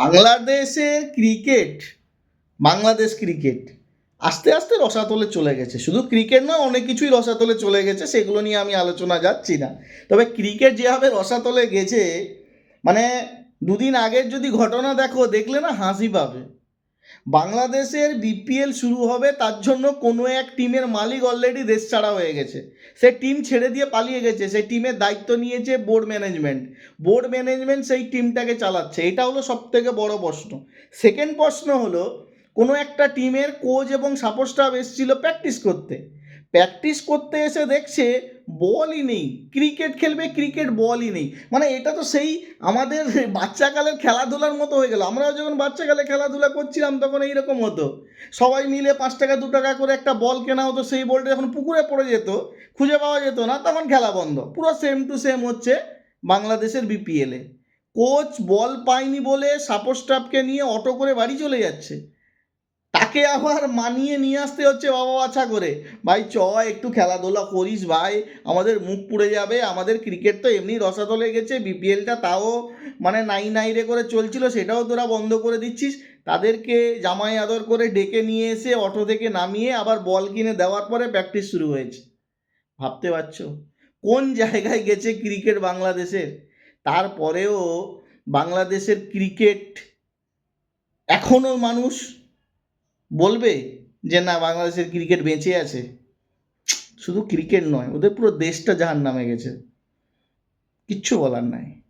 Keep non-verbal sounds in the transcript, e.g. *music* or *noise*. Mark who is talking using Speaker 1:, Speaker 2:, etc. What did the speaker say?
Speaker 1: বাংলাদেশের cricket Bangladesh cricket আস্তে আস্তে রসাতলে চলে গেছে। শুধু ক্রিকেট নয়, অনেক কিছুই রসাতলে চলে গেছে, সেগুলো নিয়ে আমি আলোচনা যাচ্ছি না। তবে ক্রিকেট যেভাবে রসাতলে গেছে মানে দুদিন আগের যদি ঘটনা দেখো, দেখলে না হাসি পাবে। বাংলাদেশের বিপিএল শুরু হবে তার জন্য কোনো এক টিমের মালিক অলরেডি দেশ ছাড়া হয়ে গেছে। সে টিম ছেড়ে দিয়ে পালিয়ে গেছে সেই টিমের দায়িত্ব নিয়েছে বোর্ড ম্যানেজমেন্ট বোর্ড ম্যানেজমেন্ট সেই টিমটাকে চালাচ্ছে, এটা হলো সব থেকে বড় প্রশ্ন। সেকেন্ড প্রশ্ন হলো, কোনো একটা টিমের কোচ এবং সাপোর্ট স্টাফ এসেছিল প্র্যাকটিস করতে। প্র্যাকটিস করতে এসে দেখছে বলই নেই। ক্রিকেট খেলবে ক্রিকেট বলই নেই। মানে এটা তো সেই আমাদের *laughs* বাচ্চাকালের খেলাধুলার মতো হয়ে গেল। আমরাও যখন বাচ্চাকালে খেলাধুলা করছিলাম তখন এইরকম হতো। সবাই মিলে পাঁচ টাকা, দু টাকা করে একটা বল কেনা হতো, সেই বলটা যখন পুকুরে পড়ে যেত, খুঁজে পাওয়া যেত না, তখন খেলা বন্ধ। পুরো সেম টু সেম হচ্ছে বাংলাদেশের বিপিএলে কোচ বল পায়নি বলে সাপোর্ট স্টাফকে নিয়ে অটো করে বাড়ি চলে যাচ্ছে। তাকে আবার মানিয়ে নিয়ে আসতে হচ্ছে বাবা বাছা করে। ভাই, চ, একটু খেলাধুলা করিস ভাই। আমাদের মুখ পুড়ে যাবে। আমাদের ক্রিকেট তো এমনি রসাতলে গেছে। বিপিএলটা তাও মানে নাই নাই রে করে চলছিল, সেটাও তোরা বন্ধ করে দিচ্ছিস। তাদেরকে জামাই আদর করে ডেকে নিয়ে এসে অটো থেকে নামিয়ে আবার বল কিনে দেওয়ার পরে প্র্যাকটিস শুরু হয়েছে। ভাবতে পারছ? কোন জায়গায় গেছে ক্রিকেট বাংলাদেশের? তারপরেও বাংলাদেশের ক্রিকেট এখনও মানুষ বলবে যে না, বাংলাদেশের ক্রিকেট বেঁচে আছে। শুধু ক্রিকেট নয়, ওদের পুরো দেশটা জাহান নামে গেছে। কিচ্ছু বলার নাই।